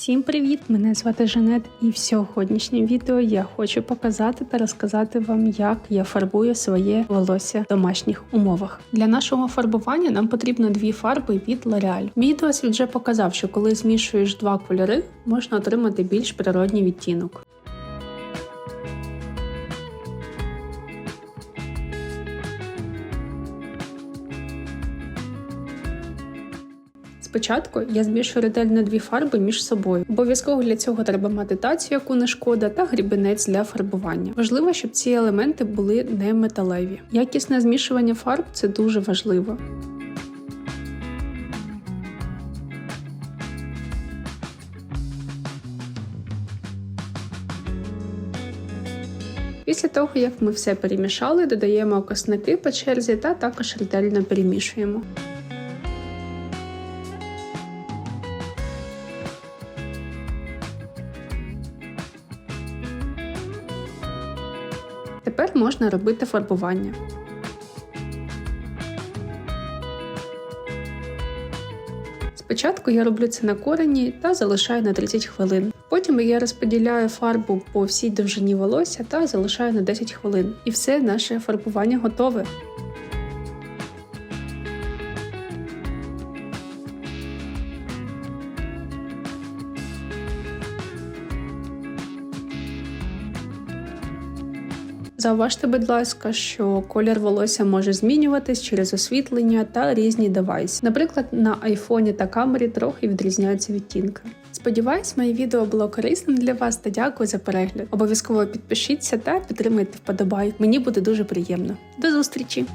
Всім привіт! Мене звати Жанет, і в сьогоднішньому відео я хочу показати та розказати вам, як я фарбую своє волосся в домашніх умовах. Для нашого фарбування нам потрібно дві фарби від L'Oreal. Мій досвід вже показав, що коли змішуєш два кольори, можна отримати більш природній відтінок. Спочатку я змішую ретельно дві фарби між собою. Обов'язково для цього треба мати тацію, яку не шкода, та грібенець для фарбування. Важливо, щоб ці елементи були не металеві. Якісне змішування фарб це дуже важливо. Після того, як ми все перемішали, додаємо окосники по черзі та також ретельно перемішуємо. Тепер можна робити фарбування. Спочатку я роблю це на корені та залишаю на 30 хвилин. Потім я розподіляю фарбу по всій довжині волосся та залишаю на 10 хвилин. І все наше фарбування готове. Зауважте, будь ласка, що колір волосся може змінюватись через освітлення та різні девайси. Наприклад, на айфоні та камері трохи відрізняються відтінки. Сподіваюсь, моє відео було корисним для вас та дякую за перегляд. Обов'язково підпишіться та підтримайте вподобай. Мені буде дуже приємно. До зустрічі!